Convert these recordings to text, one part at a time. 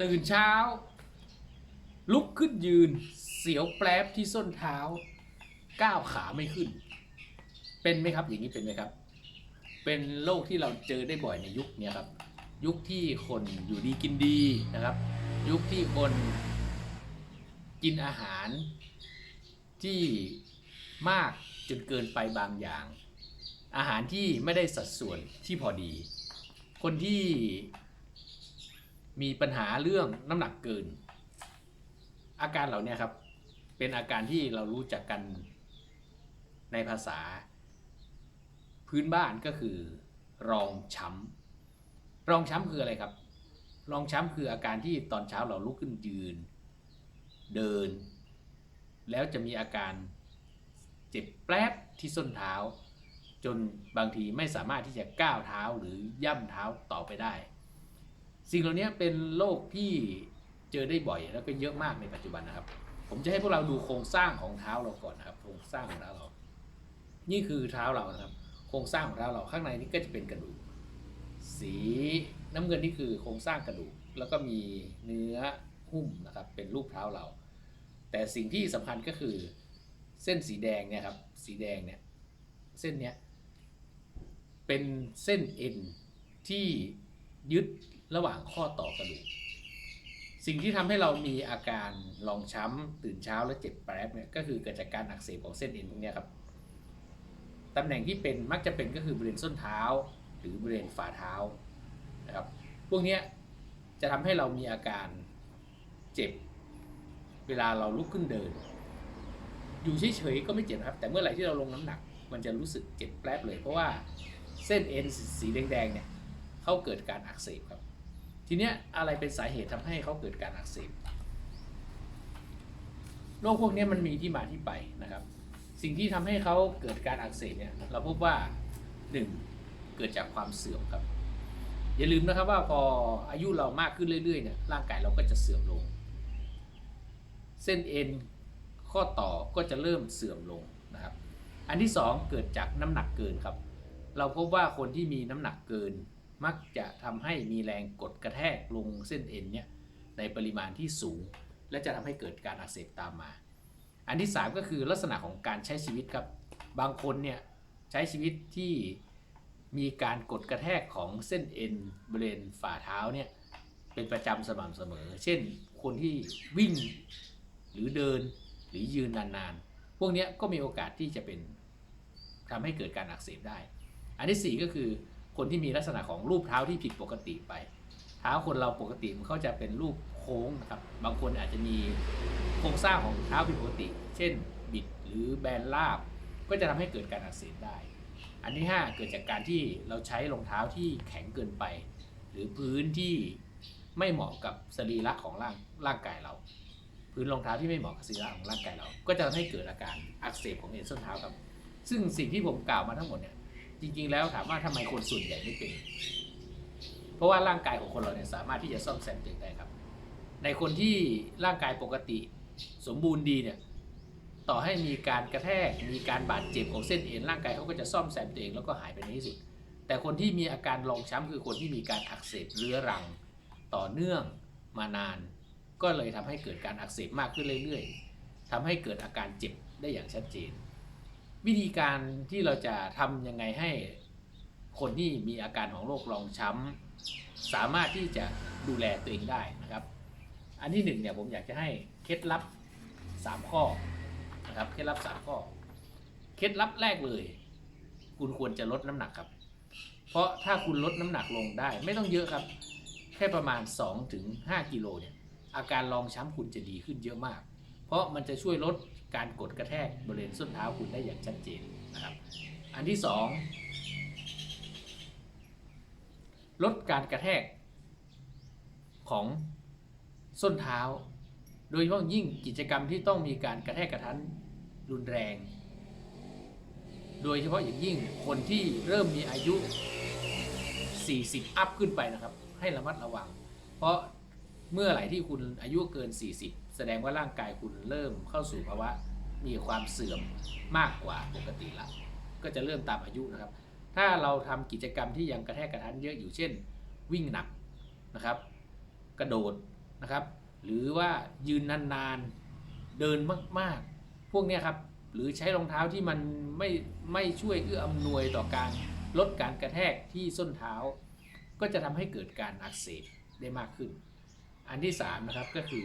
ตื่นเช้า ลุกขึ้นยืน เสียวแปรบที่ส้นเท้า ก้าวขาไม่ขึ้น เป็นไหมครับอย่างนี้เป็นไหมครับ เป็นโรคที่เราเจอได้บ่อยในยุคนี้ครับ ยุคที่คนอยู่ดีกินดีนะครับ ยุคที่คนกินอาหารที่มากจนเกินไปบางอย่าง อาหารที่ไม่ได้สัดส่วนที่พอดี คนที่ มีปัญหาเรื่องน้ำหนักเกิน อาการเหล่านี้ครับ เป็นอาการที่เรารู้จักกันในภาษา พื้นบ้านก็คือ รองช้ำรองช้ำคืออะไรครับ รองช้ำคืออาการที่ตอนเช้าเราลุกขึ้นยืน เดิน แล้วจะมีอาการเจ็บแป๊บที่ส้นเท้า จนบางทีไม่สามารถที่จะก้าวเท้าหรือย่ำเท้าต่อไปได้ สิ่งเหล่านี้เป็นโรคที่เจอได้บ่อยแล้วก็เยอะมากในปัจจุบันนะครับ ผมจะให้พวกเราดูโครงสร้างของเท้าเราก่อนนะครับ โครงสร้างของเท้าเรา นี่คือเท้าเรานะครับ โครงสร้างของเท้าเราข้างในนี่ก็จะเป็นกระดูก สีน้ำเงินนี่คือโครงสร้างกระดูก แล้วก็มีเนื้อหุ้มนะครับ เป็นรูปเท้าเรา แต่สิ่งที่สำคัญก็คือเส้นสีแดงเนี่ยครับ สีแดงเนี่ยเส้นเนี้ยเป็นเส้นเอ็นที่ยึด ระหว่างข้อต่อกระดูก สิ่งที่ทำให้เรามีอาการรองช้ำตื่นเช้าและเจ็บแป๊บเนี่ยก็คือเกิดจากการอักเสบของเส้นเอ็นพวกนี้ครับตำแหน่งที่เป็นมักจะเป็นก็คือบริเวณส้นเท้า หรือบริเวณฝ่าเท้านะครับพวกนี้จะทำให้เรามีอาการเจ็บเวลาเราลุกขึ้นเดิน อยู่เฉยๆก็ไม่เจ็บครับ แต่เมื่อไหร่ที่เราลงน้ำหนัก มันจะรู้สึกเจ็บแป๊บเลย เพราะว่าเส้นเอ็นสีแดงๆเนี่ยเขาเกิดการอักเสบครับ ทีเนี้ยอะไรเป็นสาเหตุทำให้เขาเกิดการอักเสบโรคพวกนี้มันมีที่มาที่ไปนะครับ สิ่งที่ทำให้เขาเกิดการอักเสบเนี่ยเราพบว่าหนึ่งเกิดจากความเสื่อมครับ อย่าลืมนะครับว่าพออายุเรามากขึ้นเรื่อยๆเนี่ยร่างกายเราก็จะเสื่อมลง เส้นเอ็นข้อต่อก็จะเริ่มเสื่อมลงนะครับ อันที่สองเกิดจากน้ำหนักเกินครับ เราพบว่าคนที่มีน้ำหนักเกิน มักจะทำให้มีแรงกดกระแทกลงเส้นเอ็นเนี่ยในปริมาณที่สูง และจะทำให้เกิดการอักเสบตามมา อันที่ 3 ก็คือลักษณะของการใช้ชีวิตครับ บางคนเนี่ยใช้ชีวิตที่มีการกดกระแทกของเส้นเอ็นบริเวณฝ่าเท้าเนี่ยเป็นประจำสม่ำเสมอ เช่น คนที่วิ่งหรือเดินหรือยืนนานๆ พวกเนี้ยก็มีโอกาสที่จะเป็นทำให้เกิดการอักเสบได้ อันที่ 4 ก็คือ คนที่มีลักษณะของรูปเท้าที่ผิดปกติไป เท้าคนเราปกติมันเขาจะเป็นรูปโค้งนะครับ บางคนอาจจะมีโครงสร้างของเท้าผิดปกติ เช่น บิดหรือแบนราบ ก็จะทำให้เกิดการอักเสบได้ อันที่ 5 เกิดจากการที่เราใช้รองเท้าที่แข็งเกินไป หรือพื้นที่ไม่เหมาะกับสรีระของร่างร่างกายเรา พื้นรองเท้าที่ไม่เหมาะกับสรีระของร่างกายเรา ก็จะทำให้เกิดอาการอักเสบของเอ็นส้นเท้าครับ ซึ่งสิ่งที่ผมกล่าวมาทั้งหมดเนี่ย จริง ๆ แล้วถามว่าทำไมคนส่วนใหญ่ไม่เป็น เพราะว่าร่างกายของคนเราเนี่ยสามารถที่จะซ่อมแซมตัวเองได้ครับ ในคนที่ร่างกายปกติสมบูรณ์ดีเนี่ยต่อให้มีการกระแทกมีการบาดเจ็บของเส้นเอ็นร่างกายเขาก็จะซ่อมแซมตัวเองแล้วก็หายไปในที่สุด แต่คนที่มีอาการรองช้ำคือคนที่มีการอักเสบเรื้อรังต่อเนื่องมานาน ก็เลยทำให้เกิดการอักเสบมากขึ้นเรื่อยๆทำให้เกิดอาการเจ็บได้อย่างชัดเจน วิธีการที่เราจะทำยังไงให้คนที่มีอาการของโรครองช้ำสามารถที่จะดูแลตัวเองได้นะครับ อันที่หนึ่งเนี่ยผมอยากจะให้เคล็ดลับ 3 ข้อนะครับเคล็ดลับ 3 ข้อ เคล็ดลับแรกเลย คุณควรจะลดน้ำหนักครับ เพราะถ้าคุณลดน้ำหนักลงได้ ไม่ต้องเยอะครับ แค่ประมาณ 2-5ถึง5กิโลเนี่ยอาการรองช้ำคุณจะดีขึ้นเยอะมาก เพราะมันจะช่วยลดการกดกระแทกบริเวณส้นเท้าคุณได้อย่างชัดเจนนะครับ อันที่สองลดการกระแทกของส้นเท้า โดยเฉพาะยิ่งกิจกรรมที่ต้องมีการกระแทกกระทันรุนแรง โดยเฉพาะอย่างยิ่งคนที่เริ่มมีอายุ 40 อัพขึ้นไปนะครับ ให้ระมัดระวัง เพราะเมื่อไหร่ที่คุณอายุเกิน 40 แสดงว่าร่างกายคุณเริ่มเข้าสู่ภาวะมีความเสื่อมมากกว่าปกติละก็จะเริ่มตามอายุนะครับ ถ้าเราทำกิจกรรมที่ยังกระแทกกระทันเยอะอยู่เช่น วิ่งหนักนะครับ กระโดดนะครับ หรือว่ายืนนานๆเดินมากๆ พวกนี้ครับหรือใช้รองเท้าที่มันไม่ไม่ช่วยเอื้ออำนวยต่อการลดการกระแทกที่ส้นเท้า ก็จะทำให้เกิดการอักเสบได้มากขึ้น อันที่3นะครับก็คือ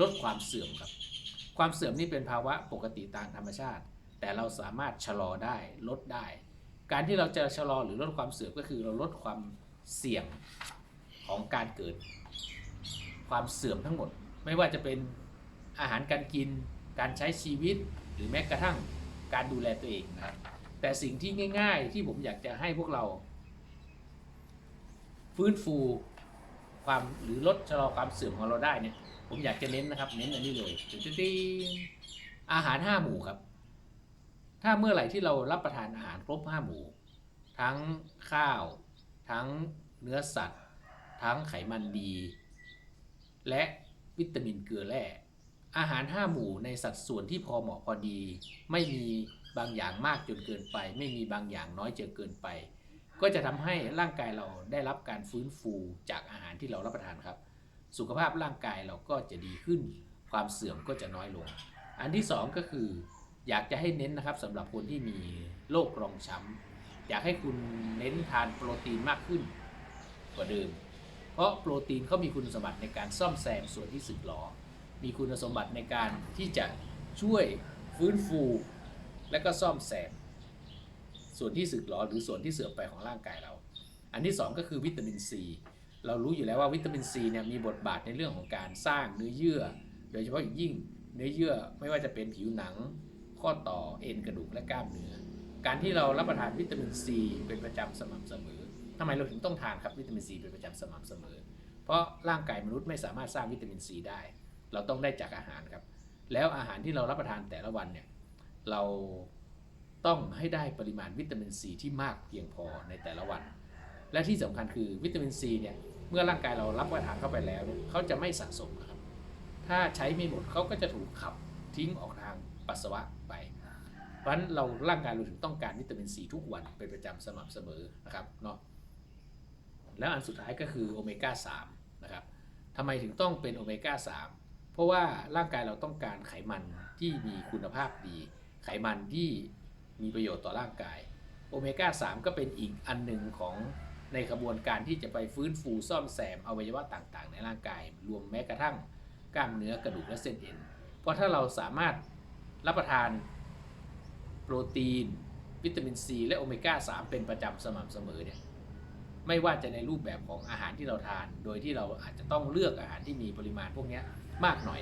ลดความเสื่อมครับ ความเสื่อมนี่เป็นภาวะปกติตามธรรมชาติ แต่เราสามารถชะลอได้ลดได้ การที่เราจะชะลอหรือลดความเสื่อมก็คือเราลดความเสี่ยงของการเกิด ความเสื่อมทั้งหมด ไม่ว่าจะเป็นอาหารการกิน การใช้ชีวิต หรือแม้กระทั่งการดูแลตัวเองนะครับแต่สิ่งที่ง่าย ๆ ที่ผมอยากจะให้พวกเรา ฟื้นฟู ความหรือลดชะลอความเสื่อมของเราได้เนี่ย ผมอยากจะเน้นนะครับเน้นอันนี้เลยติ๊งๆๆอาหารห้าหมู่ครับ ถ้าเมื่อไหร่ที่เรารับประทานอาหารครบห้าหมู่ ทั้งข้าว ทั้งเนื้อสัตว์ ทั้งไขมันดี และวิตามินเกลือแร่อาหารห้าหมู่ในสัดส่วนที่พอเหมาะพอดี ไม่มีบางอย่างมากจนเกินไป ไม่มีบางอย่างน้อยจนเกินไป ก็จะทำให้ร่างกายเราได้รับการฟื้นฟูจากอาหารที่เรารับประทานครับ สุขภาพร่างกายเราก็จะดีขึ้น ความเสื่อมก็จะน้อยลง อันที่สองก็คือ อยากจะให้เน้นนะครับสำหรับคนที่มีโรครองช้ำอยากให้คุณเน้นทานโปรตีนมากขึ้นกว่าเดิม เพราะโปรตีนเขามีคุณสมบัติในการซ่อมแซมส่วนที่สึกหรอ มีคุณสมบัติในการที่จะช่วยฟื้นฟู และก็ซ่อมแซม ส่วนที่สึกหรอหรือส่วนที่เสื่อมไปของร่างกายเรา อันที่สองก็คือวิตามินซีเรารู้อยู่แล้วว่าวิตามินซีเนี่ยมีบทบาทในเรื่องของการสร้างเนื้อเยื่อ โดยเฉพาะอย่างยิ่งเนื้อเยื่อไม่ว่าจะเป็นผิวหนัง ข้อต่อเอ็นกระดูกและกล้ามเนื้อ การที่เรารับประทานวิตามินซีเป็นประจำสม่ำเสมอทำไมเราถึงต้องทานครับวิตามินซีเป็นประจำสม่ำเสมอ เพราะร่างกายมนุษย์ไม่สามารถสร้างวิตามินซีได้ เราต้องได้จากอาหารครับ แล้วอาหารที่เรารับประทานแต่ละวันเนี่ยเรา ต้องให้ได้ปริมาณวิตามินซีที่มากเพียงพอในแต่ละวัน และที่สำคัญคือวิตามินซีเนี่ยเมื่อร่างกายเรารับประทานเข้าไปแล้วเนี่ยเขาจะไม่สะสมนะครับ ถ้าใช้ไม่หมดเขาก็จะถูกขับทิ้งออกทางปัสสาวะไป เพราะฉะนั้นเราร่างกายเราถึงต้องการวิตามินซีทุกวันเป็นประจำสม่ำเสมอนะครับเนาะแล้วอันสุดท้ายก็คือโอเมก้า3นะครับทำไมถึงต้องเป็นโอเมก้า3เพราะว่าร่างกายเราต้องการไขมันที่มีคุณภาพดี ไขมันที่ มีประโยชน์ต่อร่างกาย โอเมก้า 3 ก็เป็นอีกอันหนึ่งของในกระบวนการที่จะไปฟื้นฟูซ่อมแซมอวัยวะต่างๆ ในร่างกาย รวมแม้กระทั่งกล้ามเนื้อกระดูกและเส้นเอ็น เพราะถ้าเราสามารถรับประทานโปรตีน วิตามินซี และโอเมก้า 3 เป็นประจำสม่ำเสมอเนี่ยไม่ว่าจะในรูปแบบของอาหารที่เราทาน โดยที่เราอาจจะต้องเลือกอาหารที่มีปริมาณพวกนี้มากหน่อย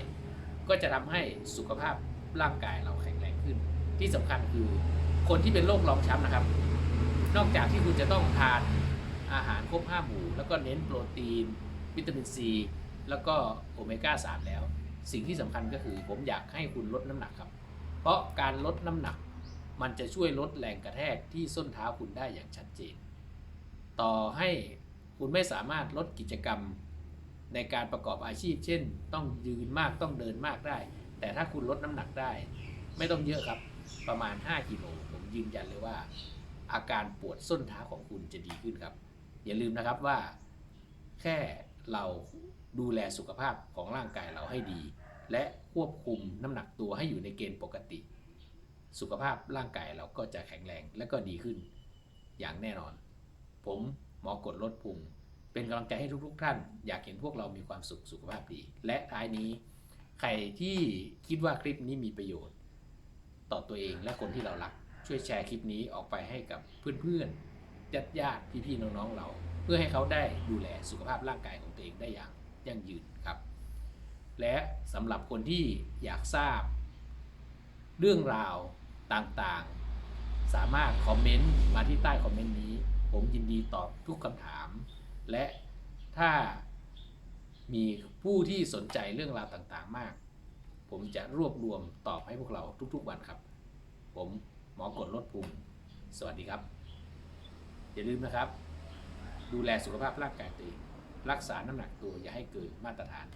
ก็จะทำให้สุขภาพร่างกายเราแข็งแรงขึ้น ที่สำคัญคือ คนที่เป็นโรครองช้ำนะครับ นอกจากที่คุณจะต้องทานอาหารครบห้าหมู่ แล้วก็เน้นโปรตีน วิตามินซี แล้วก็โอเมก้า3แล้ว สิ่งที่สำคัญก็คือผมอยากให้คุณลดน้ำหนักครับ เพราะการลดน้ำหนัก มันจะช่วยลดแรงกระแทกที่ส้นเท้าคุณได้อย่างชัดเจน ต่อให้คุณไม่สามารถลดกิจกรรมในการประกอบอาชีพ เช่น ต้องยืนมากต้องเดินมากได้ แต่ถ้าคุณลดน้ำหนักได้ ไม่ต้องเยอะครับ ประมาณ 5กิโลผมยืนยันเลยว่า อาการปวดส้นเท้าของคุณจะดีขึ้นครับ อย่าลืมนะครับว่า แค่เราดูแลสุขภาพของร่างกายเราให้ดี และควบคุมน้ำหนักตัวให้อยู่ในเกณฑ์ปกติ สุขภาพร่างกายเราก็จะแข็งแรงและก็ดีขึ้น อย่างแน่นอน ผมหมอกดลดพุงเป็นกำลังใจให้ทุกๆท่าน อยากเห็นพวกเรามีความสุขสุขภาพดี และท้ายนี้ ใครที่คิดว่าคลิปนี้มีประโยชน์ ต่อตัวเองและคนที่เรารัก ช่วยแชร์คลิปนี้ออกไปให้กับเพื่อนๆญาติญาติพี่ๆน้องๆเรา เพื่อให้เขาได้ดูแลสุขภาพร่างกายของตัวเองได้อย่างยั่งยืนครับ และสำหรับคนที่อยากทราบ เรื่องราวต่างๆ สามารถคอมเมนต์มาที่ใต้คอมเมนต์นี้ ผมยินดีตอบทุกคำถาม และถ้ามีผู้ที่สนใจเรื่องราวต่างๆ มาก ผมจะรวบรวมตอบให้พวกเราทุกๆวันครับ ผมหมอกดลดภูมิ สวัสดีครับ อย่าลืมนะครับ ดูแลสุขภาพร่างกายตัวเองรักษาน้ำหนักตัวอย่าให้เกินมาตรฐาน